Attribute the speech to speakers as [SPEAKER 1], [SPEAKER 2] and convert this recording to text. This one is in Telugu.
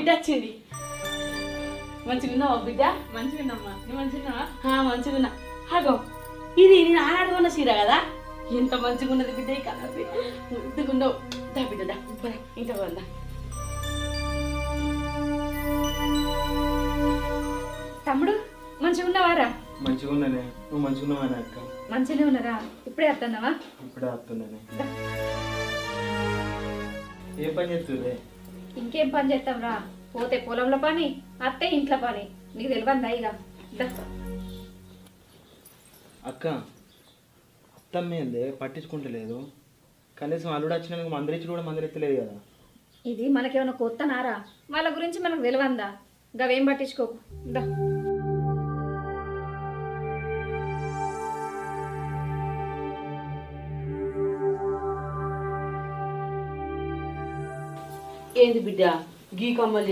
[SPEAKER 1] బిడ్డ వచ్చింది. మంచిగా ఉన్నావా బిడ్డ?
[SPEAKER 2] మంచిగా ఉన్నమ్మా. నువ్వు మంచిగా ఉన్నావా
[SPEAKER 1] మంచిగా ఉన్నా. హగో ఇది నేను ఆనాడుకున్న చీర కదా? ఎంత మంచిగా ఉన్నది బిడ్డ ఈ కలర్ ముద్దుగున్నావు దా బిడ్డ దా. ఇంట్లో పోదా
[SPEAKER 2] తమ్ముడు మంచిగా ఉన్నావారా?
[SPEAKER 3] మంచిగా ఉన్నానే. నువ్వు మంచిగా ఉన్నావానే అక్క?
[SPEAKER 2] మంచిగానే ఉన్నారా? ఇప్పుడే వస్తున్నావా?
[SPEAKER 3] ఇప్పుడే వస్తున్నానే. ఏ పని చేస్తుందే
[SPEAKER 2] ఇంకేం పని చేస్తావురా? పోతే పొలంలో పని అత్తే ఇంట్లో పని. నీకు తెలియదా ఇక.
[SPEAKER 3] అక్క అత్తమ్మేందే పట్టించుకుంటలేదు. కనీసం అల్లుడు వచ్చినాక మందరిచ్చి కూడా మందరెత్తలేదు కదా.
[SPEAKER 2] ఇది మనకేమైనా కొత్త నారా? వాళ్ళ గురించి మనకు తెలియందా? గవేం పట్టించుకోకు. దా.
[SPEAKER 1] ఏంది బిడ్డ గీ కమ్మలు